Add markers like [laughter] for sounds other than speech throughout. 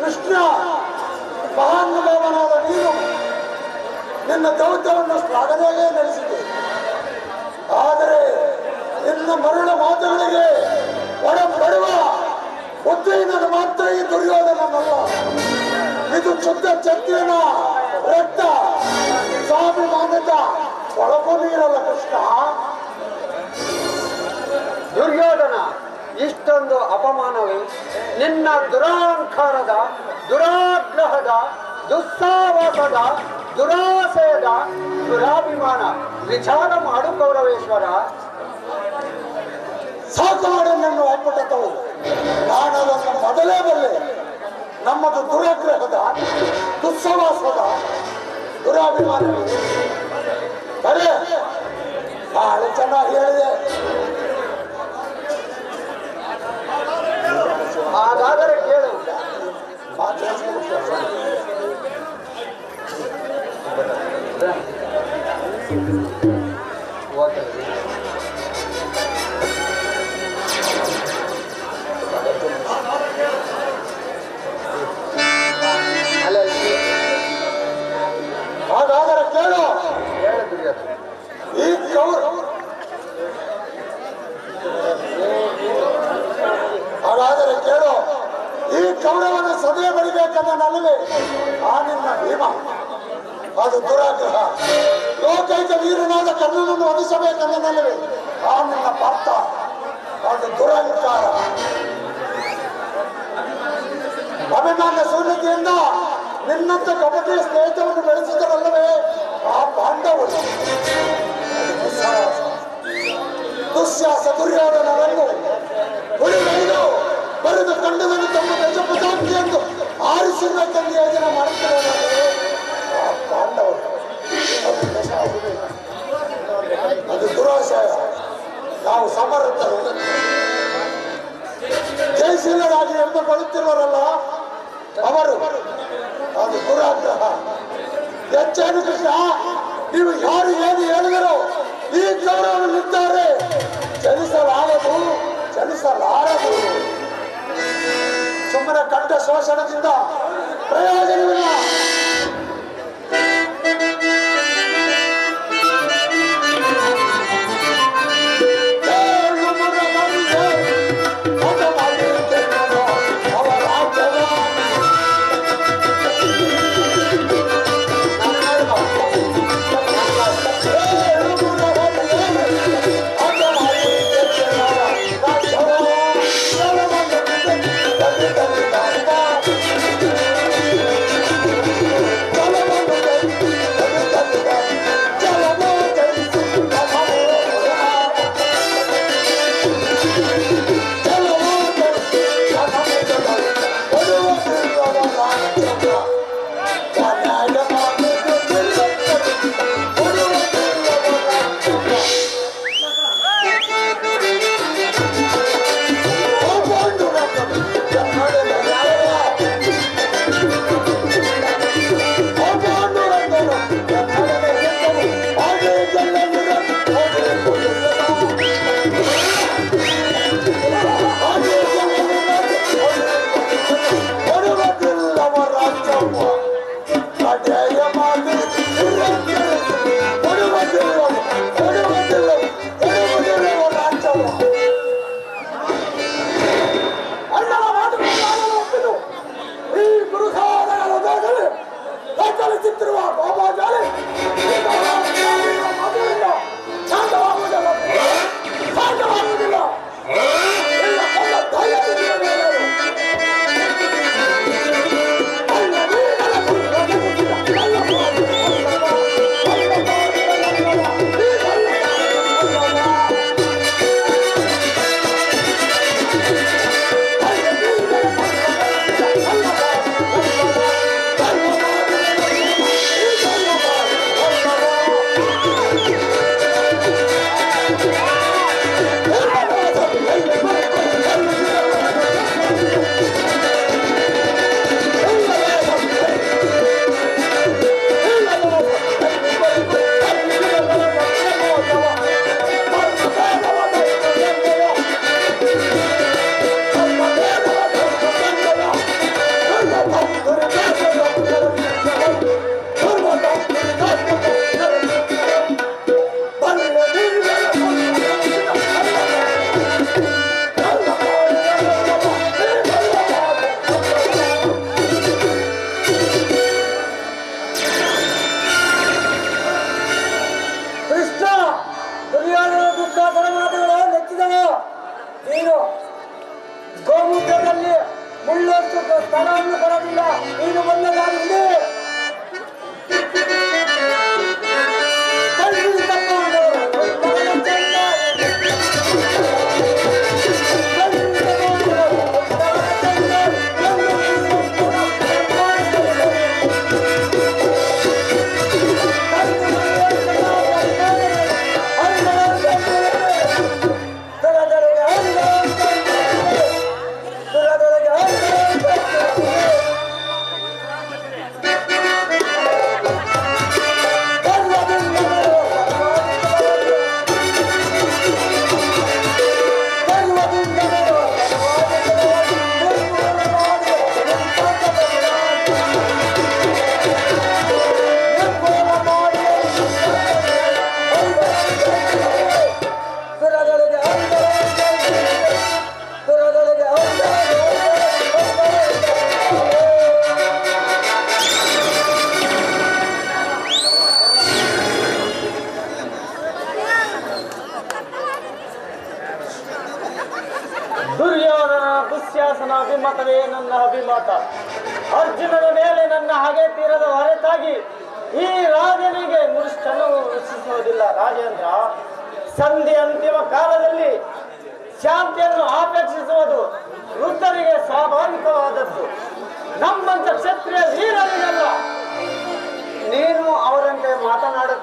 ಕೃಷ್ಣ, ಮಹಾನುಭಾವನಾದ ನೀನು ನಿನ್ನ ದೌತ್ಯವನ್ನು ಶ್ಲಾಘನೆಯೇ ನಡೆಸಿದೆ. ಆದರೆ ನಿನ್ನ ಮರುಳ ಮಾತುಗಳಿಗೆ ಒಳಪಡುವ ಉದ್ವೀನನು ಮಾತ್ರ ಈ ದುರ್ಯೋಧನನಲ್ಲ. ಇದು ಶುದ್ಧ ಚಕ್ರನ ರಕ್ತ ಸ್ವಾಭಿಮಾನದ ಒಳಪು ನೀರಲ್ಲ ಕೃಷ್ಣ. ದುರ್ಯೋಧನ ಇಷ್ಟೊಂದು ಅಪಮಾನವೇ? ನಿನ್ನ ದುರಾಂಕಾರದ, ದುರಾಗ್ರಹದ ದುಸ್ಸಾವಾಸದ ದುರಾಸಯದ, ದುರಾಭಿಮಾನ. ವಿಚಾರ ಮಾಡು ಗೌರವೇಶ್ವರ. ಸಾಕಾಡು ನನ್ನ ಒಪ್ಪಟತವು ನಾನದನ್ನು ಮೊದಲೇ ಬಲ್ಲೆ. ನಮ್ಮದು ದುರಾಗ್ರಹದ ದುಸ್ಸವಾಸದ ದುರಾಭಿಮಾನ ಬರೇ ಬಹಳ ಚೆನ್ನಾಗಿ ಹೇಳಿದೆ. ಹಾಗಾದರೆ ಕೇಳು. ಮಾತು ಕಪಟಿ ಸ್ನೇಹಿತವನ್ನು ಬೆಳೆಸಿದರಲ್ಲವೇ ಆ ಪಾಂಡವರು. ದುಶ್ಯಾಸ ದುರ್ಯೋಧನರನ್ನು ಉಳಿದೈದು ಬರೆದು ಕಂಡದಲ್ಲಿ ತಮ್ಮ ಗಜಪದಾಂತಿ ಎಂದು ಆರಿಸಬೇಕೆಂದು ಯೋಜನೆ ಮಾಡುತ್ತಿರುವವರಲ್ಲವೇ? ಆ ಪಾಂಡವರು. ಅದು ದುರಾಶಯ. ನಾವು ಸಮರ್ಥರು. ಜಯಶೀಲರಾಗಿ ಎಂದುಕೊಳ್ಳುತ್ತಿರುವರಲ್ಲ ಅವರು. ಅದು ದುರಾಗ್ರಹ. ಹೆಚ್ಚೇನು ಕೃಷ್ಣ, ನೀವು ಯಾರು ಏನು ಹೇಳಿದರು ಈ ಗೌರವರು ನಿಂತಾರೆ. ಚಲಿಸಲಾರದು ಚಲಿಸಲಾರದು ಸುಮ್ಮನೆ ಕಂಠ ಶೋಷಣದಿಂದ ಪ್ರಯೋಜನವಿಲ್ಲ.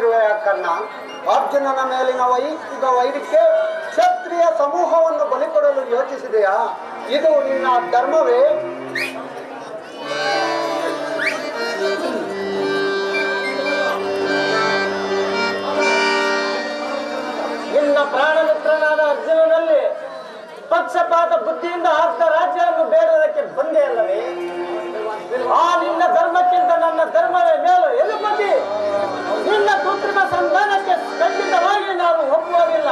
ಮಾತನಾಡುತ್ತಿರುವೆ ಕಣ್ಣ ಅರ್ಜುನನ ಮೇಲಿನ ವೈಯಕ್ತಿಕ ವೈರಕ್ಕೆ ಕ್ಷತ್ರಿಯ ಸಮೂಹವನ್ನು ಬಲಿಕೊಡಲು ಯೋಚಿಸಿದೆಯಾ? ಇದು ನಿನ್ನ ಧರ್ಮವೇ? ನಿನ್ನ ಪ್ರಾಣಮಿತ್ರನಾದ ಅರ್ಜುನನಲ್ಲಿ ಪಕ್ಷಪಾತ ಬುದ್ಧಿಯಿಂದ ಅರ್ಧ ರಾಜ್ಯವನ್ನು ಬೇಡೋದಕ್ಕೆ ಬಂದೇ ಅಲ್ಲವೇ? ಆ ನಿನ್ನ ಧರ್ಮಕ್ಕಿಂತ ನನ್ನ ಧರ್ಮವೇ ಮೇಲು? ಎದುಪತಿ ನಿನ್ನ ಪುತ್ರನ ಸಂತಾನಕ್ಕೆ ಖಂಡಿತವಾಗಿ ನಾವು ಒಪ್ಪುವುದಿಲ್ಲ.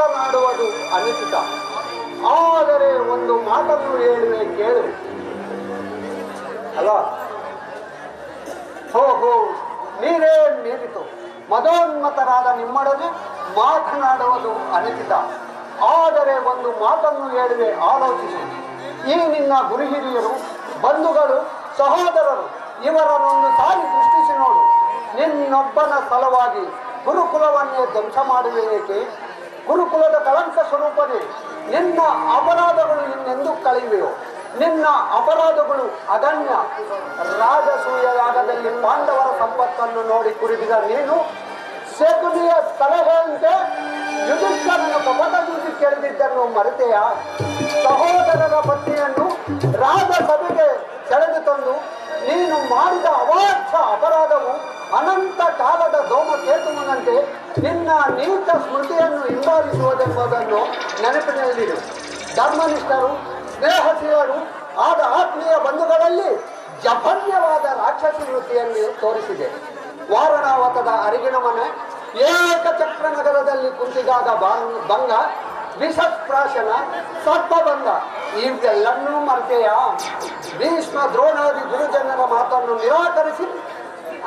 ಮಾತನಾಡುವುದು ಅನಿಸಿತ. ಆದರೆ ಒಂದು ಮಾತನ್ನು ಹೇಳುವೆ ಕೇಳು. ಅಲ್ಲ? ಓಹೋ, ನೀರೇ ಮೀರಿತು ಮದೋನ್ಮತರಾದ ನಿಮ್ಮೊಡನೆ ಮಾತನಾಡುವುದು ಅನಿಸಿತ. ಆದರೆ ಒಂದು ಮಾತನ್ನು ಹೇಳುವೆ ಆಲೋಚಿಸು. ಈ ನಿನ್ನ ಗುರು ಹಿರಿಯರು ಬಂಧುಗಳು, ಸಹೋದರರು, ಇವರನ್ನೊಂದು ಸಾರಿ ಸೃಷ್ಟಿಸಿ ನೋಡು. ನಿನ್ನೊಬ್ಬನ ಸ್ಥಳವಾಗಿ ಗುರುಕುಲವನ್ನೇ ಧ್ವಂಸ ಮಾಡುವೆ ಏಕೆ ಗುರುಕುಲದ ಕಳಂಕ ಸ್ವರೂಪನೇ. ನಿನ್ನ ಅಪರಾಧಗಳು ಇನ್ನೆಂದು ಕಳೆಯುವೆಯೋ? ನಿನ್ನ ಅಪರಾಧಗಳು ಅಗಣ್ಯ ರಾಜಸೂಯ ಯಾಗದಲ್ಲಿ ಪಾಂಡವರ ಸಂಪತ್ತನ್ನು ನೋಡಿ ಕುರಿದಿದ ನೀನು ಸೇತುವೆಯ ಸಲಹೆಯಂತೆ ಯುಧಿಷ್ಠರನ ಕಪಟ ನೀತಿ ಕೇಳಿದ್ದನ್ನು ಮರೆತೆಯ ಸಹೋದರರ ಪತ್ನಿಯನ್ನು ರಾಜಸಭೆಗೆ ಸೆಳೆದು ತಂದು ನೀನು ಮಾಡಿದ ಅವಾಚ್ಯ ಅಪರಾಧವು ಅನಂತ ಕಾಲದ ಧೂಮಕೇತುವಿನಂತೆ ನಿನ್ನ ನೀತ ಸ್ಮೃತಿಯನ್ನು ಹಿಂಬಾಲಿಸುವುದೆಂಬುದನ್ನು ನೆನಪಿನಲ್ಲಿಡು. ಧರ್ಮನಿಷ್ಠರು, ಸ್ನೇಹಶೀಲರು, ಆದ ಆತ್ಮೀಯ ಬಂಧುಗಳಲ್ಲಿ ಜಪನ್ಯವಾದ ರಾಕ್ಷಸಿ ವೃತ್ತಿಯನ್ನು ತೋರಿಸಿದೆ. ವಾರಣಾವತದ ಅರಿಗಿನ ಮನೆ ಏಕಚಕ್ರ ನಗರದಲ್ಲಿ ಕುಂತಿಗಾದ ಬಾಂಗ್- ಭಂಗ ವಿಷಪ್ರಾಶನ ಬಂದ ಇವೆಲ್ಲನ್ನೂ ಮರೆತೆಯ? ಭೀಷ್ಮ ದ್ರೋಣಾದಿ ಗುರುಜನರ ಮಾತನ್ನು ನಿರಾಕರಿಸಿ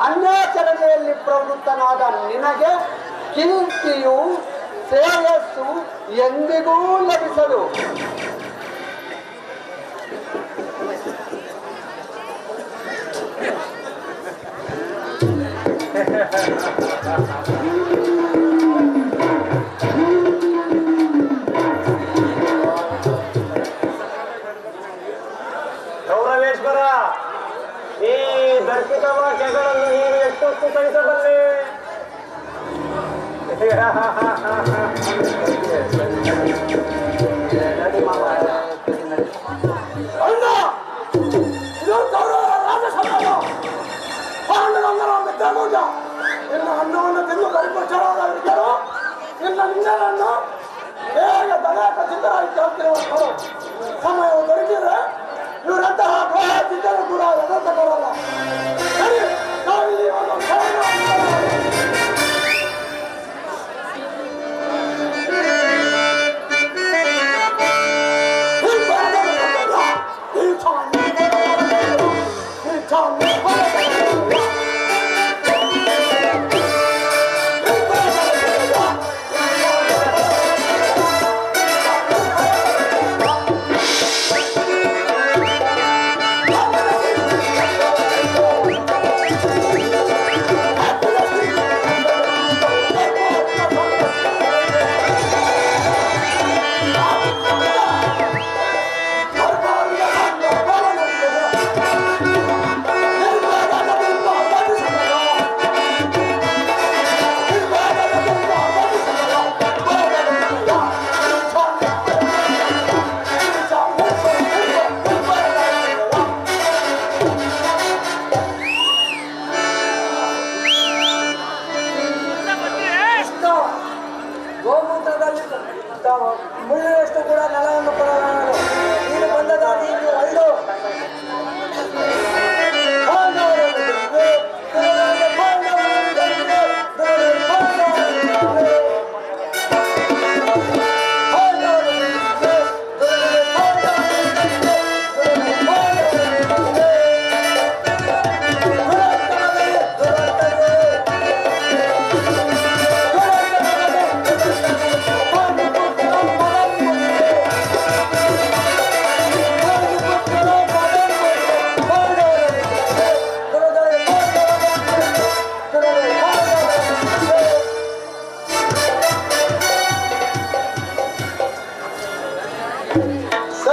ಅನ್ಯಾಚರಣೆಯಲ್ಲಿ ಪ್ರವೃತ್ತನಾದ ನಿನಗೆ ಕೀರ್ತಿಯು ಶ್ರೇಯಸ್ಸು ಎಂದಿಗೂ ಲಭಿಸಲು. [laughs] ha ha ha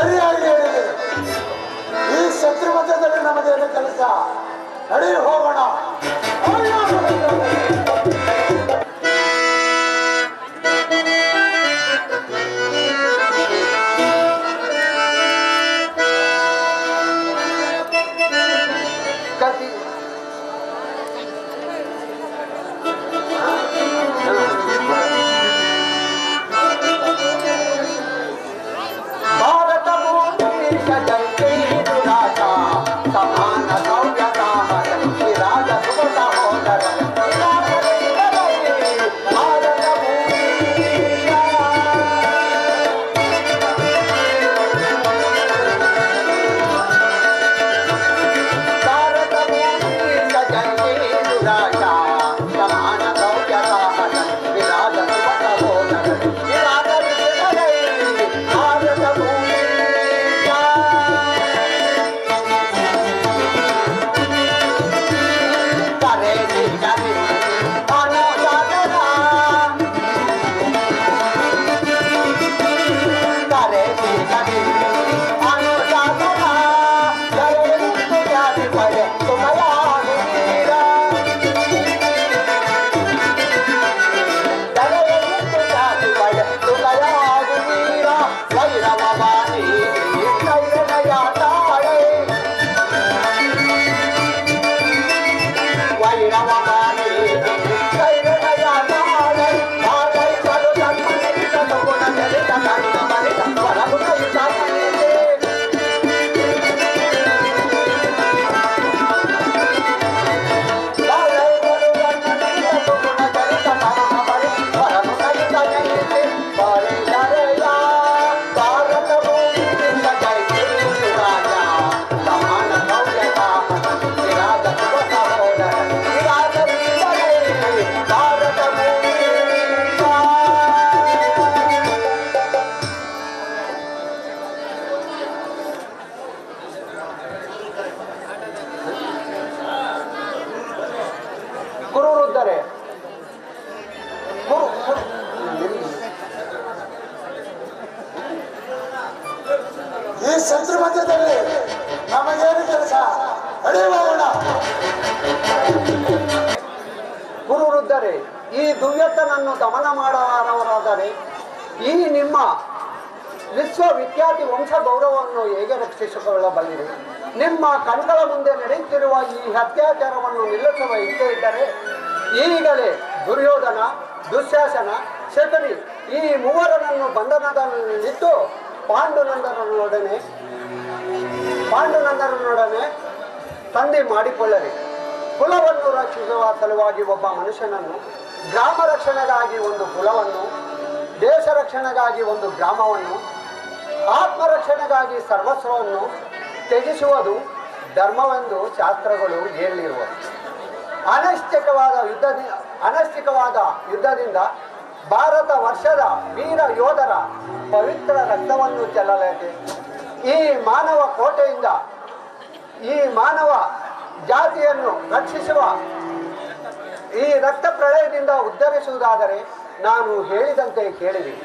ಸರಿಯಾಗಿ ಹೇಳಿ ಈ ಶತ್ರು ಮಧ್ಯದಲ್ಲಿ ನಮಗೇನು ಕೆಲಸ ನಡೆಯು ಹೋಗೋಣ. ನಡಿ ಹೋಗೋಣ ಗುರು ವೃದ್ಧರೇ ಈ ದುರ್ಯತನನ್ನು ದಮನ ಮಾಡಲಾರವರಾದರೆ ಈ ನಿಮ್ಮ ವಿಶ್ವವಿಖ್ಯಾತಿ ವಂಶ ಗೌರವವನ್ನು ಹೇಗೆ ರಕ್ಷಿಸಿಕೊಳ್ಳಬಲ್ಲಿರಿ? ನಿಮ್ಮ ಕಣ್ಗಳ ಮುಂದೆ ನಡೆಯುತ್ತಿರುವ ಈ ಅತ್ಯಾಚಾರವನ್ನು ನಿಲ್ಲಿಸುವ ಹಿಂದೆ ಇದ್ದರೆ ಈಗಲೇ ದುರ್ಯೋಧನ ದುಶ್ಯಾಸನ ಶಕುನಿ ಈ ಮೂವರನನ್ನು ಬಂಧನದಲ್ಲಿಟ್ಟು ಪಾಂಡುನಂದರನ್ನೊಡನೆ ಪಾಂಡುನಂದನೊಡನೆ ಸಂಧಿ ಮಾಡಿಕೊಳ್ಳಲಿ. ಕುಲವನ್ನು ರಕ್ಷಿಸುವ ಸಲುವಾಗಿ ಒಬ್ಬ ಮನುಷ್ಯನನ್ನು, ಗ್ರಾಮ ರಕ್ಷಣೆಗಾಗಿ ಒಂದು ಕುಲವನ್ನು, ದೇಶ ರಕ್ಷಣೆಗಾಗಿ ಒಂದು ಗ್ರಾಮವನ್ನು ಆತ್ಮರಕ್ಷಣೆಗಾಗಿ ಸರ್ವಸ್ವವನ್ನು ತ್ಯಜಿಸುವುದು ಧರ್ಮವೆಂದು ಶಾಸ್ತ್ರಗಳು ಹೇಳಿರುವ. ಅನೈಷ್ಟಿಕವಾದ ಯುದ್ಧ ಅನೈಷ್ಟಿಕವಾದ ಯುದ್ಧದಿಂದ ಭಾರತ ವರ್ಷದ ವೀರ ಯೋಧರ ಪವಿತ್ರ ರಕ್ತವನ್ನು ಚೆಲ್ಲಲೇಕೆ ಈ ಮಾನವ ಕೋಟೆಯಿಂದ ಈ ಮಾನವ ಜಾತಿಯನ್ನು ರಕ್ಷಿಸುವ ಈ ರಕ್ತ ಪ್ರಳಯದಿಂದ ಉದ್ಧರಿಸುವುದಾದರೆ ನಾನು ಹೇಳಿದಂತೆ ಕೇಳಿರಿ